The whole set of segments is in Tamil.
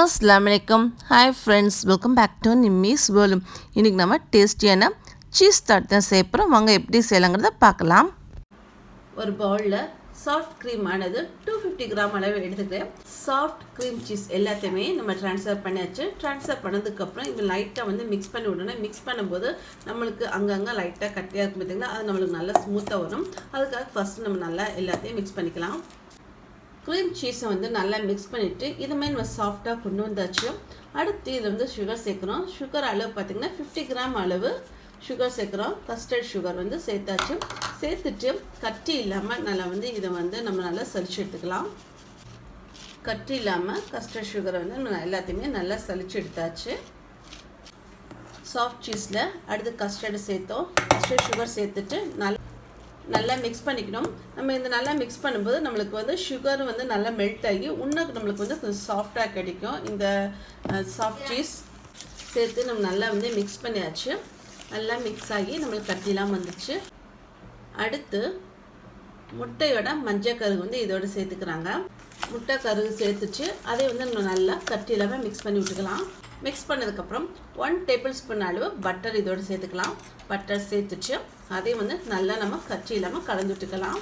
அஸ்லாம் வலைக்கம் hi friends welcome back to Nimmis வேர்லும் இன்றைக்கி நம்ம டேஸ்டியான சீஸ் தாட் தான் சேர்ப்புறோம் வாங்க எப்படி செய்யலாங்கிறத பார்க்கலாம். ஒரு பவுலில் சாஃப்ட் க்ரீம் ஆனது டூ ஃபிஃப்டி கிராம் அளவு எடுத்துக்கிறேன். சாஃப்ட் க்ரீம் சீஸ் எல்லாத்தையுமே நம்ம ட்ரான்ஸ்ஃபர் பண்ணியாச்சு. ட்ரான்ஸ்ஃபர் பண்ணதுக்கப்புறம் இது லைட்டாக வந்து மிக்ஸ் பண்ணி விடணும் மிக்ஸ் பண்ணும்போது நம்மளுக்கு அங்கங்கே லைட்டாக கட்டியாக இருக்கும் பார்த்திங்கன்னா அது நம்மளுக்கு நல்லா ஸ்மூத்தாக வரும். அதுக்காக ஃபஸ்ட்டு நம்ம நல்லா எல்லாத்தையும் மிக்ஸ் பண்ணிக்கலாம். க்ரீம் சீஸை வந்து நல்லா மிக்ஸ் பண்ணிவிட்டு இது மாதிரி நம்ம சாஃப்டாக கொண்டு வந்தாச்சு. அடுத்து இதில் வந்து சுகர் சேர்க்குறோம். சுகர் அளவு பார்த்திங்கன்னா ஃபிஃப்டி கிராம் அளவு சுகர் சேர்க்குறோம். கஸ்டர்ட் சுகர் வந்து சேர்த்தாச்சு. சேர்த்துட்டு கட்டி இல்லாமல் நல்லா வந்து இதை வந்து நம்ம நல்லா சளிச்சு எடுத்துக்கலாம். கட்டி இல்லாமல் கஸ்டர்ட் சுகரை வந்து நம்ம எல்லாத்தையுமே நல்லா சலிச்சு எடுத்தாச்சு. சாஃப்ட் சீஸில் அடுத்து கஸ்டர்டு சேர்த்தோம். கஸ்டர்ட் சுகர் சேர்த்துட்டு நல்லா நல்லா மிக்ஸ் பண்ணிக்கணும். நம்ம இந்த நல்லா மிக்ஸ் பண்ணும்போது நம்மளுக்கு வந்து சுகர் வந்து நல்லா மெல்ட் ஆகி இன்னும் நம்மளுக்கு வந்து கொஞ்சம் சாஃப்டாக கிடைக்கும். இந்த சாஃப்ட் சீஸ் சேர்த்து நம்ம நல்லா வந்து மிக்ஸ் பண்ணியாச்சு. நல்லா மிக்ஸ் ஆகி நம்மளுக்கு கட்டிலாம் வந்துச்சு. அடுத்து முட்டையோட மஞ்சள் கருகு வந்து இதோடு சேர்த்துக்கிறாங்க. முட்டை கருகு சேர்த்துச்சு. அதை வந்து நம்ம நல்லா கட்டி இல்லாமல் மிக்ஸ் பண்ணி விட்டுக்கலாம். மிக்ஸ் பண்ணதுக்கப்புறம் ஒன் டேபிள் ஸ்பூன் அளவு பட்டர் இதோடு சேர்த்துக்கலாம். பட்டர் சேர்த்துச்சு. அதையும் வந்து நல்லா நம்ம கச்சி இல்லாமல் கலந்து விட்டுக்கலாம்.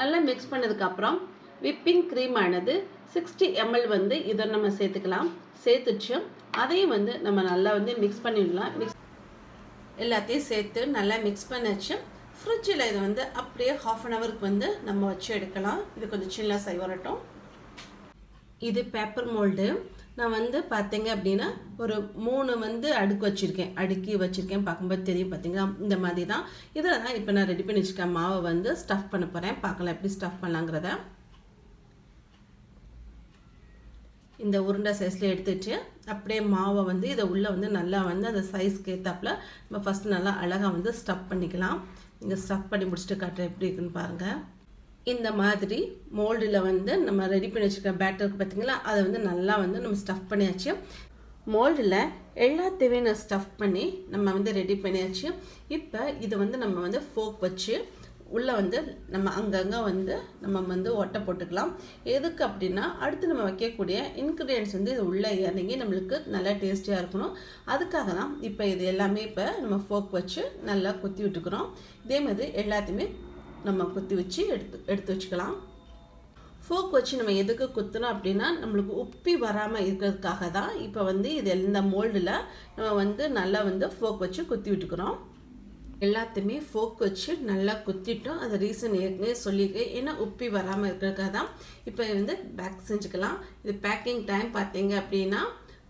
நல்லா மிக்ஸ் பண்ணதுக்கப்புறம் விப்பிங் க்ரீம் ஆனது சிக்ஸ்டி எம்எல் வந்து இதை நம்ம சேர்த்துக்கலாம். சேர்த்துச்சு. அதையும் வந்து நம்ம நல்லா வந்து மிக்ஸ் பண்ணிடலாம் மிக்ஸ் எல்லாத்தையும் சேர்த்து நல்லா மிக்ஸ் பண்ணிச்சு. ஃப்ரிட்ஜில் இதை வந்து அப்படியே ஹாஃப் அன் ஹவருக்கு வந்து நம்ம வச்சு எடுக்கலாம். இது கொஞ்சம் சில்லாக வரட்டும். இது பேப்பர் மோல்டு நான் வந்து பார்த்தீங்க அப்படின்னா ஒரு மூணு வந்து அடுக்கு வச்சுருக்கேன். அடுக்கி வச்சுருக்கேன். பார்க்கும்போது தெரியும் பார்த்தீங்களா இந்த மாதிரி தான் இதில் தான் இப்போ நான் ரெடி பண்ணி வச்சுருக்கேன் மாவை வந்து ஸ்டஃப் பண்ண போகிறேன் பார்க்கலாம் எப்படி ஸ்டஃப் பண்ணலாங்கிறத. இந்த உருண்டை சைஸில் எடுத்துட்டு அப்படியே மாவை வந்து இதை உள்ளே வந்து நல்லா வந்து அந்த சைஸ்க்கு ஏற்றாப்புல நம்ம ஃபஸ்ட்டு நல்லா அழகாக வந்து ஸ்டஃப் பண்ணிக்கலாம். இங்கே ஸ்டஃப் பண்ணி முடிச்சுட்டு காட்டுறேன் எப்படி இருக்குன்னு பாருங்கள் இந்த மாதிரி மோல்டில் வந்து நம்ம ரெடி பண்ணி வச்சுருக்க பேட்டருக்கு பார்த்திங்களா அதை வந்து நல்லா வந்து நம்ம ஸ்டஃப் பண்ணியாச்சு. மோல்டில் எல்லாத்தையுமே நான் ஸ்டஃப் பண்ணி நம்ம வந்து ரெடி பண்ணியாச்சு. இப்போ இதை வந்து நம்ம வந்து ஃபோக் வச்சு உள்ளே வந்து நம்ம அங்கங்கே வந்து நம்ம வந்து ஒட்டை போட்டுக்கலாம். எதுக்கு அப்படின்னா அடுத்து நம்ம வைக்கக்கூடிய இன்க்ரீடியன்ஸ் வந்து இது உள்ளே இறங்கி நம்மளுக்கு நல்லா டேஸ்டியாக இருக்கணும். அதுக்காக தான் இப்போ இது எல்லாமே இப்போ நம்ம ஃபோக் வச்சு நல்லா குத்தி விட்டுக்கிறோம். இதே மாதிரி எல்லாத்தையுமே நம்ம குத்தி வச்சு எடுத்து எடுத்து வச்சுக்கலாம். ஃபோக் வச்சு நம்ம எதுக்கு குத்துனோம் அப்படின்னா நம்மளுக்கு உப்பி வராமல் இருக்கிறதுக்காக தான் இப்போ வந்து இது இந்த மோல்டில் நம்ம வந்து நல்லா வந்து ஃபோக் வச்சு குத்தி விட்டுக்கிறோம். எல்லாத்தையுமே ஃபோக் வச்சு நல்லா குத்திட்டோம். அது ரீசன் ஏற்கனவே சொல்லியிருக்கேன். ஏன்னா உப்பி வராமல் இருக்கிறதுக்காக தான் இப்போ வந்து பேக் செஞ்சுக்கலாம். இது பேக்கிங் டைம் பார்த்தீங்க அப்படின்னா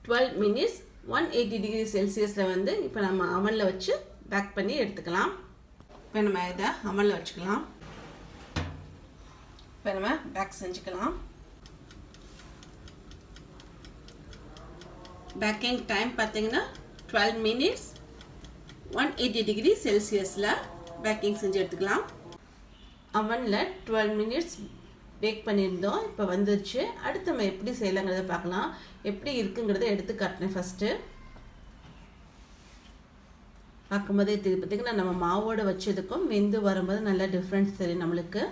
twelve minutes one eighty degree செல்சியஸில் வந்து இப்போ நம்ம அவனில் வச்சு பேக் பண்ணி எடுத்துக்கலாம். இப்போ நம்ம இதை அமலில் வச்சுக்கலாம். இப்போ நம்ம பேக் செஞ்சுக்கலாம். பேக்கிங் டைம் பார்த்தீங்கன்னா twelve minutes one eighty degree செல்சியஸில் பேக்கிங் செஞ்சு எடுத்துக்கலாம். அவனில் டுவெல் மினிட்ஸ் பேக் பண்ணியிருந்தோம். இப்போ வந்துருச்சு. அடுத்து நம்ம எப்படி செய்யலாங்கிறத பார்க்கலாம். எப்படி இருக்குங்கிறத எடுத்து காட்டினேன் ஃபஸ்ட்டு பார்க்கும்போதே இது பார்த்திங்கன்னா நம்ம மாவோடு வச்சதுக்கும் வெந்து வரும்போது நல்லா டிஃப்ரென்ஸ் தெரியும் நம்மளுக்கு.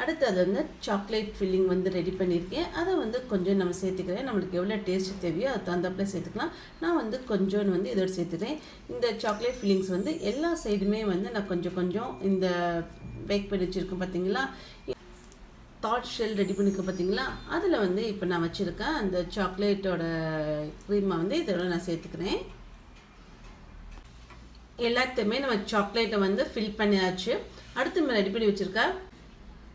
அடுத்தது வந்து சாக்லேட் ஃபில்லிங் வந்து ரெடி பண்ணியிருக்கேன். அதை வந்து கொஞ்சம் நம்ம சேர்த்துக்கிறேன். நம்மளுக்கு எவ்வளோ டேஸ்ட் தேவையோ அது தகுந்தப்பில் சேர்த்துக்கலாம். நான் வந்து கொஞ்சோன்னு வந்து இதோடு சேர்த்துக்கிறேன். இந்த சாக்லேட் ஃபில்லிங்ஸ் வந்து எல்லா சைடுமே வந்து நான் கொஞ்சம் கொஞ்சம் இந்த பேக் பண்ணி வச்சுருக்கேன் பார்த்தீங்களா தாட் ஷெல் ரெடி பண்ணிக்க பார்த்தீங்களா அதில் வந்து இப்போ நான் வச்சுருக்கேன் அந்த சாக்லேட்டோட க்ரீமை வந்து இதோட நான் சேர்த்துக்கிறேன். எல்லாத்தையுமே நம்ம சாக்லேட்டை வந்து ஃபில் பண்ணியாச்சு. அடுத்து நம்ம ரெடி பண்ணி வச்சுருக்கேன்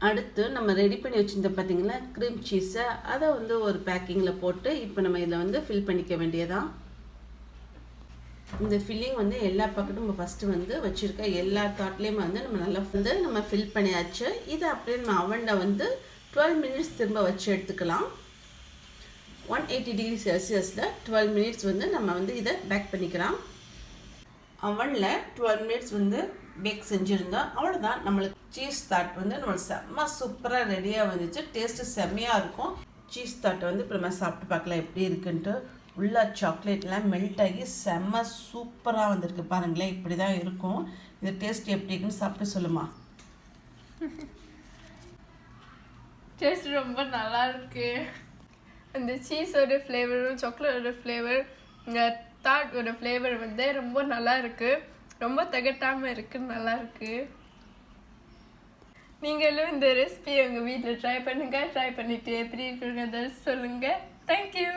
அடுத்து நம்ம ரெடி பண்ணி வச்சுருந்த பார்த்தீங்களா க்ரீம் சீஸை அதை வந்து ஒரு பேக்கிங்கில் போட்டு இப்போ நம்ம இதில் வந்து ஃபில் பண்ணிக்க வேண்டியதான் இந்த ஃபில்லிங் வந்து எல்லா பக்கத்தும் நம்ம ஃபஸ்ட்டு வந்து வச்சுருக்க எல்லா தாட்லேயுமே வந்து நம்ம நல்லா வந்து நம்ம ஃபில் பண்ணியாச்சு. இதை அப்படியே நம்ம அவனில் வந்து டுவெல் மினிட்ஸ் திரும்ப வச்சு எடுத்துக்கலாம். ஒன் எயிட்டி டிகிரி செல்சியஸில் டுவெல் மினிட்ஸ் வந்து நம்ம வந்து இதை பேக் பண்ணிக்கலாம். அவனில் டுவெல் மினிட்ஸ் வந்து பேக் செஞ்சுருந்தோம் அவ்வளோதான் நம்மளுக்கு சீஸ் தாட் வந்து நம்மளுக்கு செம்ம சூப்பராக ரெடியாக வந்துச்சு. டேஸ்ட்டு செம்மையாக இருக்கும். சீஸ் தாட்டை வந்து இப்போ நம்ம சாப்பிட்டு பார்க்கலாம் எப்படி இருக்குன்ட்டு. உள்ள சாக்லேட்லாம் மெல்ட் ஆகி செம்ம சூப்பராக வந்திருக்கு பாருங்களேன். இப்படி தான் இருக்கும். இது டேஸ்ட் எப்படி இருக்குன்னு சாப்பிட்டு சொல்லுமா? டேஸ்ட் ரொம்ப நல்லா இருக்கு. அந்த சீஸோட ஃப்ளேவரும் சாக்லேட்டோட ஃப்ளேவர் இந்த தாட்டோட ஃப்ளேவர் வந்து ரொம்ப நல்லா இருக்குது ரொம்ப திகட்டாம இருக்கு நல்லா இருக்கு. நீங்களும் இந்த ரெசிபி உங்கள் வீட்டில் ட்ரை பண்ணுங்க ட்ரை பண்ணிட்டு எப்படி இருக்குங்கிறத சொல்லுங்க. தேங்க்யூ